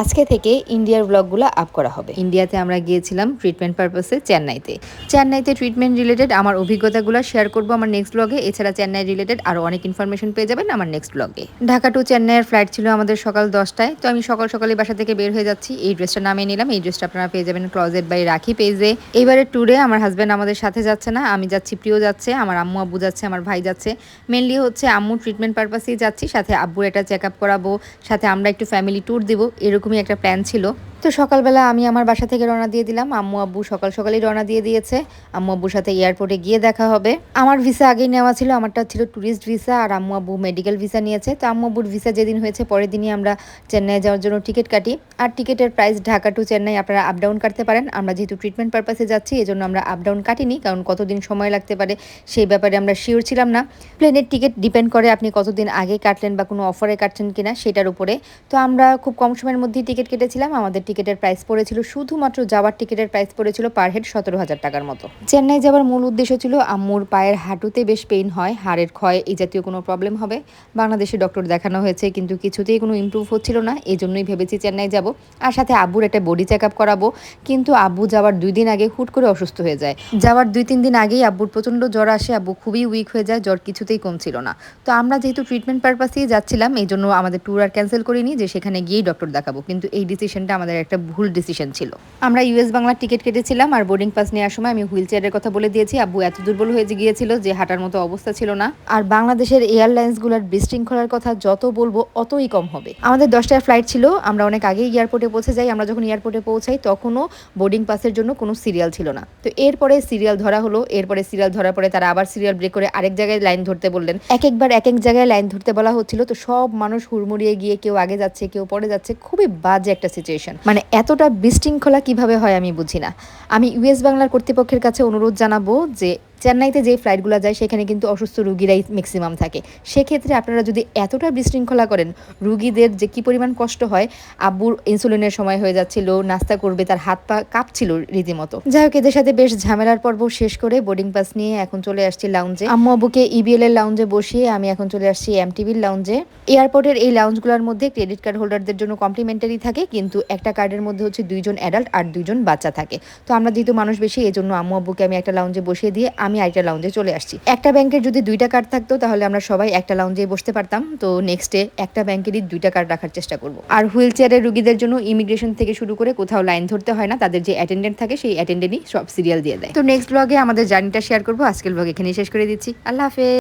আজকে থেকে ইন্ডিয়ার ব্লগগুলো আপ করা হবে। ইন্ডিয়াতে আমরা গিয়েছিলাম ট্রিটমেন্ট পারপাসে চেন্নাইতে। চেন্নাইতে ট্রিটমেন্ট রিলেটেড আমার অভিজ্ঞতাগুলো শেয়ার করব আমার নেক্সট ব্লগে এছাড়া চেন্নাই রিলেটেড আরও অনেক ইনফরমেশন পেয়ে যাবেন আমার নেক্সট ব্লগে ঢাকা টু চেন্নাইয়ের ফ্লাইট ছিল আমাদের সকাল দশটায়। তো আমি সকাল সকালে বাসা থেকে বের হয়ে যাচ্ছি। এই ড্রেসটা নামিয়ে নিলাম। এই ড্রেসটা আপনারা পেয়ে যাবেন ক্লজেট বাই রাখি পেজে এবারে ট্যুরে আমার হাজব্যান্ড আমাদের সাথে যাচ্ছে না। আমি যাচ্ছি, প্রিয় যাচ্ছে, আমার আম্মু, আব্বু যাচ্ছে, আমার ভাই যাচ্ছে। মেনলি হচ্ছে আম্মু ট্রিটমেন্ট পারপাসেই যাচ্ছি। সাথে আব্বুর একটা চেক আপ করাবো। সাথে আমরা একটু ফ্যামিলি ট্যুর দিব। এরকমই একটা প্ল্যান ছিল। তো সকালবেলা আমি আমার বাসা থেকে রওনা দিয়ে দিলাম। আম্মু আব্বু সকাল সকালেই রওনা দিয়ে দিয়েছে। আম্মু আব্বুর সাথে এয়ারপোর্টে গিয়ে দেখা হবে। আমার ভিসা আগেই নেওয়া ছিল, আমারটা ছিল ট্যুরিস্ট ভিসা আর আম্মু আব্বু মেডিকেল ভিসা নিয়েছে। তো আম্মু আব্বুর ভিসা যেদিন হয়েছে পরের দিনই আমরা চেন্নাই যাওয়ার জন্য টিকিট কাটি। আর টিকিটের প্রাইস ঢাকা টু চেন্নাই আপনারা আপ ডাউন কাটতে পারেন। আমরা যেহেতু ট্রিটমেন্ট পারপাসে যাচ্ছি জন্য আমরা আপ ডাউন কাটিনি। কারণ কতদিন সময় লাগতে পারে, সেই ব্যাপারে আমরা শিওর ছিলাম না। প্লেনের টিকিট ডিপেন্ড করে আপনি কতদিন আগে কাটলেন বা কোনো অফারে কাটছেন কিনা, সেটার উপরে। তো আমরা খুব কম সময়ের মধ্যেই টিকিট কেটেছিলাম। আমাদের টিকিটের প্রাইস পড়েছিল, শুধুমাত্র যাওয়ার টিকিটের প্রাইস পড়েছিল পার হেড সতেরো হাজার টাকার মতো। চেন্নাই যাওয়ার মূল উদ্দেশ্য ছিল আম্মুর পায়ের হাঁটুতে বেশ পেইন হয়, হাড়ের ক্ষয়, এই জাতীয় কোনো প্রবলেম হবে। বাংলাদেশে ডক্টর দেখানো হয়েছে, কিন্তু কিছুতেই কোনো ইমপ্রুভ হচ্ছিল না এই জন্যই ভেবেছি চেন্নাই যাব। আর সাথে আব্বুর একটা বডি চেক আপ করাবো, কিন্তু আব্বু যাওয়ার দুই দিন আগে হুট করে অসুস্থ হয়ে যায়। যাওয়ার দুই তিন দিন আগেই আব্বুর প্রচণ্ড জ্বর আসে, আব্বু খুবই উইক হয়ে যায়, জ্বর কিছুতেই কমছিল না। তো আমরা যেহেতু ট্রিটমেন্ট পারপাসেই যাচ্ছিলাম, এই জন্য আমাদের ট্যুর আর ক্যান্সেল করিনি, যে সেখানে গিয়েই ডক্টর দেখাবো, কিন্তু এই ডিসিশনটা আমাদের একটা ভুল ডিসিশন ছিল। আমরা ইউএস বাংলার টিকিট কেটেছিলাম আর বোর্ডিং পাস নেওয়ার সময় আমি হুইল চেয়ারের কথা বলে দিয়েছি, আব্বু এত দুর্বল হয়ে গিয়েছিল যে হাঁটার মতো অবস্থা ছিল না। আর বাংলাদেশের এয়ারলাইন্স এয়ারলাইন্সগুলোর বিশৃঙ্খলার কথা যত বলব অতই কম হবে। আমাদের দশটায় ফ্লাইট ছিল, আমরা অনেক আগেই এয়ারপোর্টে পৌঁছে যাই। আমরা যখন এয়ারপোর্টে পৌঁছাই তখনও বোর্ডিং পাসের জন্য কোনো সিরিয়াল ছিল না। তো এরপরে সিরিয়াল ধরা হলো, এরপরে সিরিয়াল ধরার পরে তারা আবার সিরিয়াল ব্রেক করে আরেক জায়গায় লাইন ধরতে বললেন। এক একবার এক এক জায়গায় লাইন ধরতে বলা হচ্ছিল, তো সব মানুষ হুড়মুড়িয়ে গিয়ে কেউ আগে যাচ্ছে, কেউ পরে যাচ্ছে, খুবই বাজে একটা সিচুয়েশন মানে এতটা বিশৃঙ্খলা কীভাবে হয় আমি বুঝি না। আমি ইউএস বাংলার কর্তৃপক্ষের কাছে অনুরোধ জানাব যে চেন্নাইতে যে ফ্লাইটগুলো যায়, সেখানে কিন্তু অসুস্থ রুগীরাই ম্যাক্সিমাম থাকে। সেক্ষেত্রে আপনারা যদি এতটা বিশৃঙ্খলা করেন, রুগীদের যে কি পরিমাণ কষ্ট হয়, আব্বুর ইনসুলিনের সময় হয়ে যাচ্ছিল, নাস্তা করবে, তার হাত পা কাঁপছিল রীতিমতো। যাই হোক, এদের সাথে বেশ ঝামেলার পর্ব শেষ করে বোর্ডিং পাস নিয়ে এখন চলে আসছি লাউঞ্জে আম্মু আব্বুকে ইবিএল এর লাউঞ্জে বসিয়ে আমি এখন চলে আসছি এমটিভির লাউঞ্জে এয়ারপোর্টের এই লাউঞ্জগুলোর মধ্যে ক্রেডিট কার্ড হোল্ডারদের জন্য কমপ্লিমেন্টারি থাকে, কিন্তু একটা কার্ডের মধ্যে হচ্ছে দুইজন অ্যাডাল্ট আর দুইজন বাচ্চা থাকে। তো আমরা যেহেতু মানুষ বেশি এই জন্য আম্মু আব্বুকে আমি একটা লাউঞ্জে বসিয়ে দিয়ে আমি আরেকটা লাউঞ্জে চলে আসছি। একটা ব্যাংকের যদি দুইটা কার্ড থাকতো, তাহলে আমরা সবাই একটা লাউঞ্জে বসতে পারতাম। তো নেক্সট ডে একটা ব্যাংকেরই দুইটা কার্ড রাখার চেষ্টা করব। আর হুইল চেয়ারের রুগীদের জন্য ইমিগ্রেশন থেকে শুরু করে কোথাও লাইন ধরতে হয় না, তাদের যে অ্যাটেন্ডেন্ট থাকে, সেই অ্যাটেন্ডেন্টই সব সিরিয়াল দিয়ে দেয়। তো নেক্সট ব্লগে আমাদের জার্নিটা শেয়ার করব। আজকের ব্লগ এখানে শেষ করে দিচ্ছি। আল্লাহ হাফেজ।